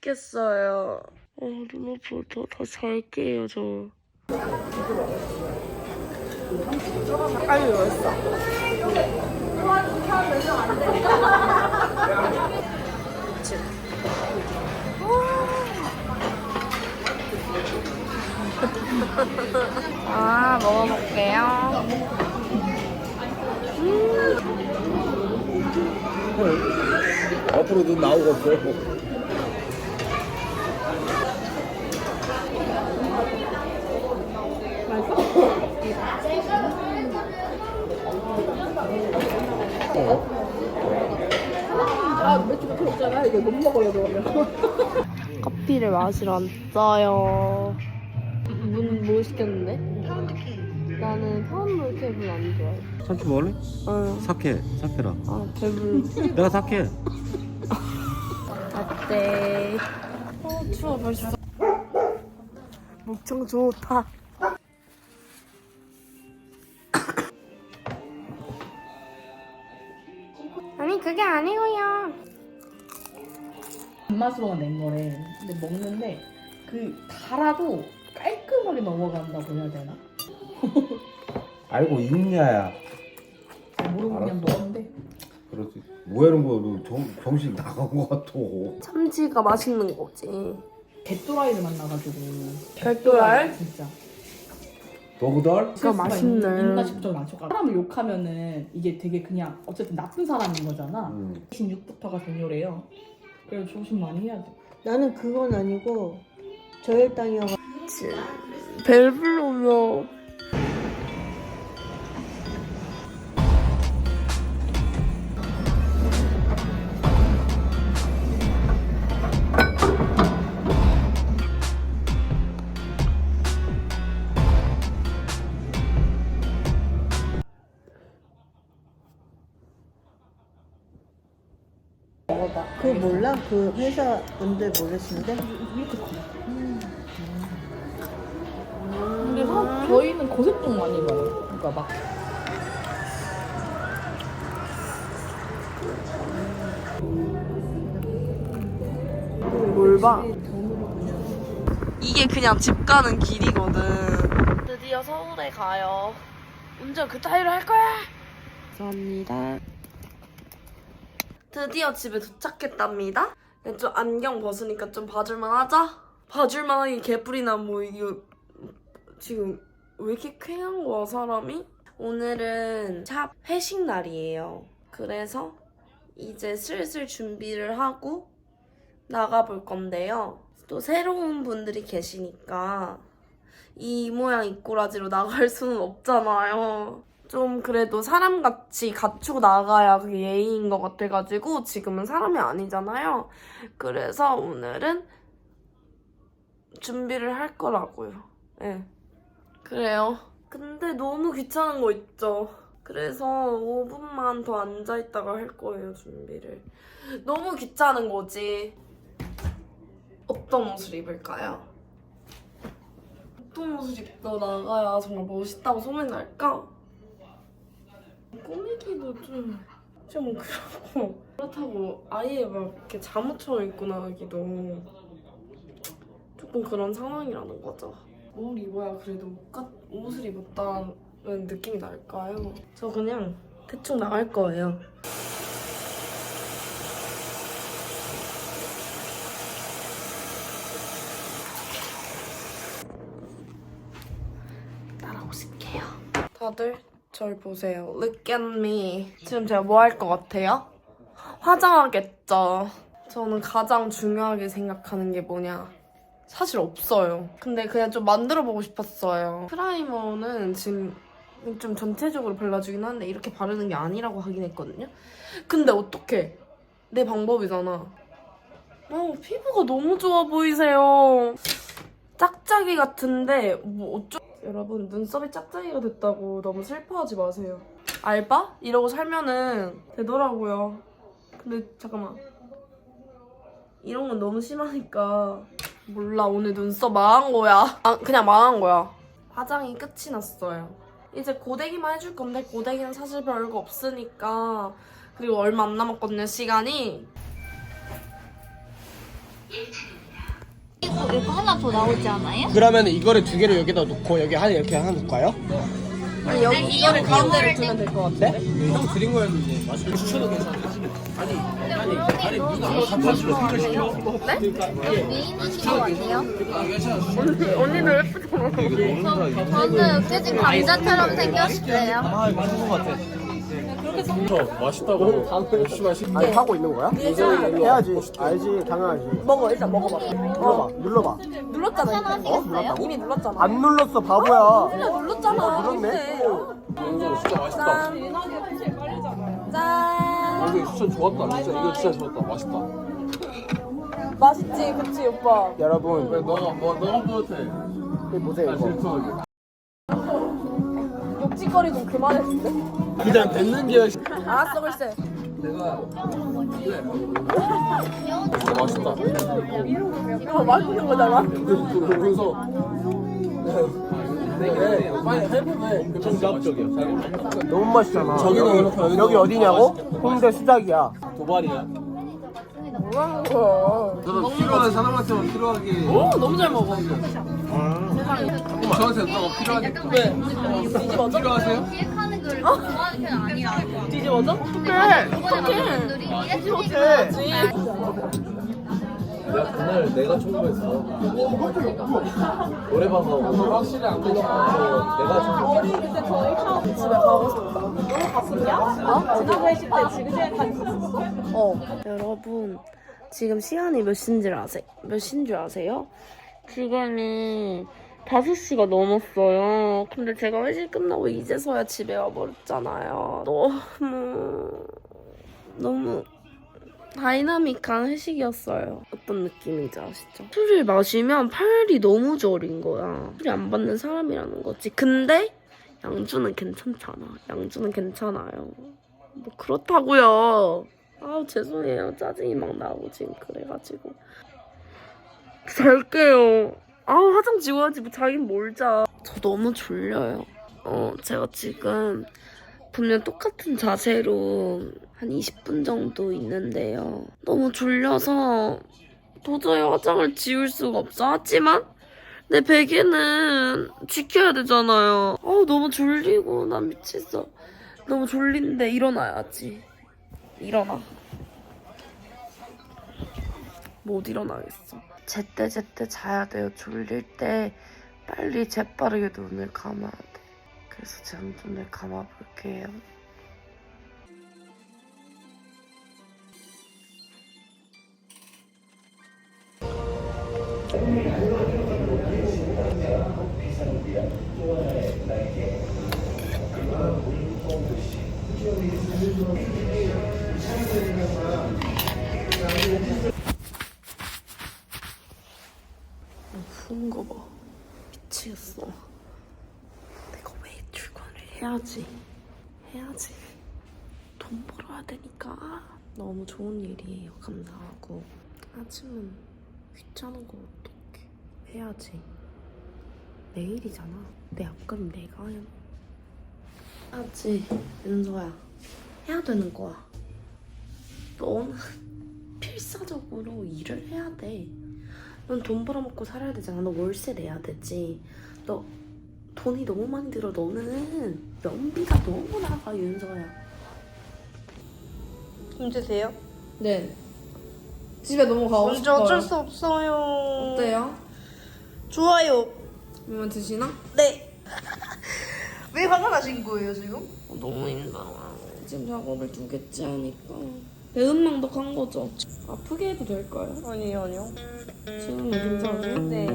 죽겠어요. 어, 눈 아파. 저다 잘게요, 저. 아니, 맛있어. 아, 먹어볼게요. 앞으로 눈 나오고 없어. 커피를 마시러 왔어요. 문, 뭐 시켰는데? 나는 파운드 캡을 안 좋아해. 삼촌 먹을래? 응. 사케, 사케라. 아, 배불러. 내가 사케. 어때? 어, 추워, 벌써. 목청 좋다. 아니, 그게 아니고요. 단맛으로만 낸 거래. 근데 먹는데 그 달아도 깔끔하게 넘어간다고 해야 되나? 알고 있냐야. 잘 모르고 그냥. 먹었는데 그렇지. 뭐하는 거야? 너 정, 정신 나간 거 같아. 참치가 맛있는 거지. 개또라이를 만나가지고 별도랄? 진짜 그거 너구덜? 실수가 맛있네. 있나 싶을 많죠. 사람을 욕하면은 이게 되게 그냥 어쨌든 나쁜 사람인 거잖아. 응. 16부터가 종료래요. 그래서 조심 많이 해야 돼. 나는 그건 아니고 저혈당이어가 배 불러며. 그 몰라? 그 회사 분들 모르시는데? 이렇게 커. 근데 사, 저희는 고색종 많이 봐요. 그러니까 막뭘 봐? 이게 그냥 집 가는 길이거든. 드디어 서울에 가요. 운전 그 타이로 할 거야. 감사합니다. 드디어 집에 도착했답니다. 근데 좀 안경 벗으니까 좀 봐줄만 하죠? 봐줄만 하긴 개뿔이나 뭐 이거 지금 왜 이렇게 쾌한 거야 사람이? 오늘은 샵 회식 날이에요. 그래서 이제 슬슬 준비를 하고 나가볼 건데요. 또 새로운 분들이 계시니까 이 모양 이 꼬라지로 나갈 수는 없잖아요. 좀 그래도 사람같이 갖추고 나가야 그게 예의인 것 같아가지고 지금은 사람이 아니잖아요. 그래서 오늘은 준비를 할 거라고요. 예. 그래요. 근데 너무 귀찮은 거 있죠. 그래서 5분만 더 앉아있다가 할 거예요, 준비를. 너무 귀찮은 거지. 어떤 옷을 입을까요? 어떤 옷을 입고 나가야 정말 멋있다고 소문이 날까? 꾸미기도 좀, 좀 그렇고 그렇다고 아예 막 이렇게 잠옷처럼 입고 나가기도 조금 그런 상황이라는 거죠. 뭘 입어야 그래도 옷 같- 옷을 입었다는 느낌이 날까요? 저 그냥 대충 나갈 거예요. 따라오실게요. 다들 절 보세요. Look at me. 지금 제가 뭐 할 것 같아요? 화장하겠죠. 저는 가장 중요하게 생각하는 게 뭐냐? 사실 없어요. 근데 그냥 좀 만들어 보고 싶었어요. 프라이머는 지금 좀 전체적으로 발라주긴 하는데 이렇게 바르는 게 아니라고 하긴 했거든요. 근데 어떡해. 내 방법이잖아. 어, 피부가 너무 좋아 보이세요. 짝짝이 같은데 뭐 어쩌 여러분 눈썹이 짝짝이가 됐다고 너무 슬퍼하지 마세요. 알바? 이러고 살면은 되더라고요. 근데 잠깐만. 이런 건 너무 심하니까. 몰라 오늘 눈썹 망한 거야. 아 그냥 망한 거야. 화장이 끝이 났어요. 이제 고데기만 해줄 건데 고데기는 사실 별거 없으니까. 그리고 얼마 안 남았거든요 시간이 이렇게 하나 더 나오지 않아요? 그러면 이거를 두 개를 여기다 놓고 여기 하나 이렇게 하나 놓을까요? 아니 여기 이거를 가운데를 두면 될 것 같아. 네? 형 드린 거였는데 맛있게 추천도 괜찮아요. 아니 아니 아니 누나 감사주로 시켜. 미인이신 거 아니에요? 언니도 예쁘잖아. 저는 깨진 감자처럼 생겼어요. 아 맛있는 거 같아. 맛있다고 열심히 하시 아니 하고 있는 거야? 해야지. 알지 당연하지. 먹어 일단 먹어봐. 눌러봐 눌러봐. 눌렀잖아. 이미. 어? 눌렀다고? 이미 눌렀잖아. 안 눌렀어 바보야. 눌렀잖아. 눌렀네. 이거 진짜 맛있다 짠. 이거 추천 좋았다 진짜 이거 진짜 좋았다 맛있다 맛있지, 그치 오빠. 여러분 왜 너가 뭐 너가 뿌듯해 여기 보세요 이거. 질투하게 욕짓거리 좀 그만했는데. 그냥 뱉는 게 알았어, 글쎄. 진짜 맛있다 이거 맛있는 거잖아. 그래서 네, 빨리 해보면 정답적이야 너무 맛있잖아. 그렇고 여기 어디냐고? 홍대 수작이야. 도발이야 뭐하는 거야? 저도 필요한 사람한테만 필요하게 오, 너무 잘 먹어. 저한테 누가 필요하게 왜? 뒤집어져? 필요하세요? 기획하는 걸 좋아하는 편은 아니라고. 뒤집어져? 그래. 분들이 기획하는 해야지. 내가 그날 내가 청구했어 노래방 가고 확실히 안 되니까 내가 청구했어 집에 가고 싶다. 너무 갔었냐? 어? 지난번 회식 때 지금 갔었어? 어. 여러분, 지금 시간이 몇 시인지 아세, 몇 시인 줄 아세요? 지금이 5시가 넘었어요. 근데 제가 회식 끝나고 이제서야 집에 와버렸잖아요. 너무, 너무 다이나믹한 회식이었어요. 어떤 느낌인지 아시죠? 술을 마시면 팔이 너무 저린 거야. 술이 안 받는 사람이라는 거지. 근데 양주는 괜찮잖아. 양주는 괜찮아요. 뭐 그렇다고요. 아 죄송해요. 짜증이 막 나고 지금 그래가지고 잘게요. 아 화장 지워야지. 뭐 자긴 뭘 자. 저 너무 졸려요. 어 제가 지금 분명 똑같은 자세로 한 20분 정도 있는데요. 너무 졸려서 도저히 화장을 지울 수가 없어. 하지만 내 베개는 지켜야 되잖아요. 아 너무 졸리고 나 미치겠어. 너무 졸린데 일어나야지. 일어나. 못 일어나겠어. 제때 제때 자야 돼요. 졸릴 때 빨리 재빠르게 눈을 감아야 돼. 그래서 제가 눈을 감아볼게요. 푸 미치겠어. 내가 왜 출근을 해야지. 해야지. 돈 벌어야 되니까. 너무 좋은 일이에요. 감사하고. 하지만 귀찮은 거 어떡해. 해야지. 내일이잖아. 내 앞가림 내가 해야 해야지. 윤서야. 해야 되는 거야. 너는 필사적으로 일을 해야 돼. 넌 돈 벌어먹고 살아야 되잖아. 너 월세 내야 되지. 너 돈이 너무 많이 들어. 너는 연비가 너무 나가, 윤서야. 힘드세요? 네. 집에 너무 가고 근데 어쩔 수 없어요. 어때요? 좋아요. 그러면 드시나? 네. 왜 화가 나신 거예요 지금? 어, 너무 힘들어. 지금 작업을 두 개째 하니까 배은망덕한 거죠. 아프게 해도 될까요? 아니요 아니요. 지금은 괜찮아요? 네.